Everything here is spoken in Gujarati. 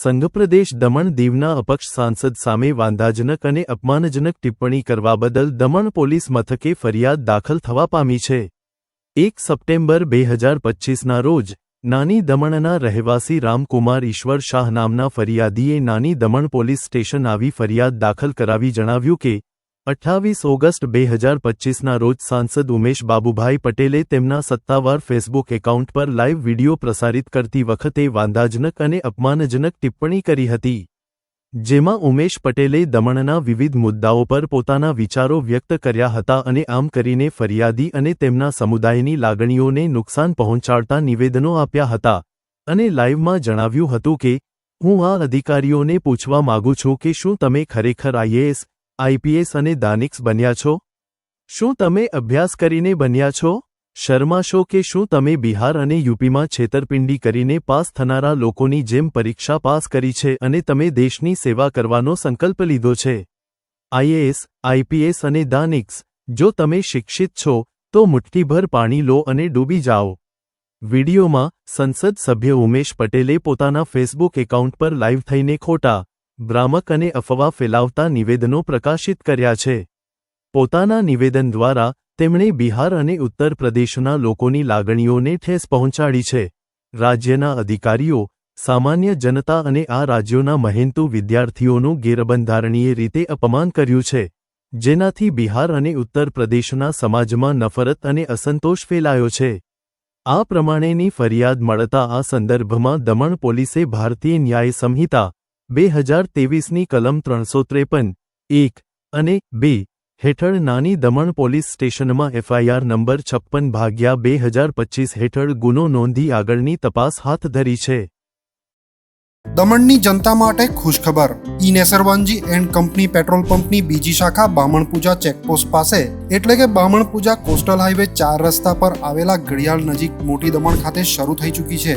સંઘપ્રદેશ દમણ દીવના અપક્ષ સાંસદ સામે વાંધાજનક અને અપમાનજનક ટિપ્પણી કરવા બદલ દમણ પોલીસ મથકે ફરિયાદ દાખલ થવા પામી છે. એક સપ્ટેમ્બર બે હજાર પચ્ચીસના રોજ, નાની દમણના રહેવાસી રામકુમાર ઈશ્વર શાહ નામના ફરિયાદીએ નાની દમણ પોલીસ સ્ટેશન આવી ફરિયાદ દાખલ કરાવી જણાવ્યું કે અઠ્ઠાવીસ ઓગસ્ટ બે હજાર પચ્ચીસના રોજ સાંસદ ઉમેશ બાબુભાઈ પટેલે તેમના સત્તાવાર ફેસબુક એકાઉન્ટ પર લાઇવ વિડિયો પ્રસારિત કરતી વખતે વાંધાજનક અને અપમાનજનક ટિપ્પણી કરી હતી. જેમાં ઉમેશ પટેલે દમણના વિવિધ મુદ્દાઓ પર પોતાના વિચારો વ્યક્ત કર્યા હતા અને આમ કરીને ફરિયાદી અને તેમના સમુદાયની લાગણીઓને નુકસાન પહોંચાડતા નિવેદનો આપ્યા હતા. અને લાઇવમાં જણાવ્યું હતું કે, હું આ અધિકારીઓને પૂછવા માગું છું કે શું તમે ખરેખર આઈએએસ આઈપીએસ અને દાનિક્સ બન્યા છો? શું તમે અભ્યાસ કરીને બન્યા છો? શર્મા છો કે શું તમે બિહાર અને યુપીમાં છેતરપિંડી કરીને પાસ થનારા લોકોની જેમ પરીક્ષા પાસ કરી છે અને તમે દેશની સેવા કરવાનો સંકલ્પ લીધો છે? આઈએએસ આઈપીએસ અને દાનિક્સ, જો તમે શિક્ષિત છો, તો મુઠ્ઠીભર પાણી લો અને ડૂબી જાઓ. વિડિયોમાં સંસદ સભ્ય ઉમેશ પટેલે પોતાના ફેસબુક એકાઉન્ટ પર લાઇવ થઈને ખોટા ભ્રામક અને અફવા ફેલાવતા નિવેદનો પ્રકાશિત કર્યા છે. પોતાના નિવેદન દ્વારા તેમણે બિહાર અને ઉત્તર પ્રદેશના લોકોની લાગણીઓને ઠેસ પહોંચાડી છે. રાજ્યના અધિકારીઓ, સામાન્ય જનતા અને આ રાજ્યોના મહેનતુ વિદ્યાર્થીઓનું ગેરબંધારણીય રીતે અપમાન કર્યું છે, જેનાથી બિહાર અને ઉત્તર પ્રદેશના સમાજમાં નફરત અને અસંતોષ ફેલાયો છે. આ પ્રમાણેની ફરિયાદ મળતા આ સંદર્ભમાં દમણ પોલીસે ભારતીય ન્યાય સંહિતા બે હજાર તેવીસની કલમ ત્રણસો ત્રેપન, એક અને બે હેઠળ નાની દમણ પોલીસ સ્ટેશનમાં એફઆઈઆર નંબર છપ્પન ભાગ્યા બે હજાર પચ્ચીસ હેઠળ ગુનો નોંધી આગળની તપાસ હાથ ધરી છે. દમણની જનતા માટે ખુશખબર. ઈ એન્ડ કંપની પેટ્રોલ પંપની બીજી શાખા બામણપૂજા ચેકપોસ્ટ પાસે. એટલે કે બામણપૂજા કોસ્ટલ હાઈવે ચાર રસ્તા પર આવેલા ઘડિયાળ નજીક મોટી દમણ ખાતે શરૂ થઈ ચૂકી છે.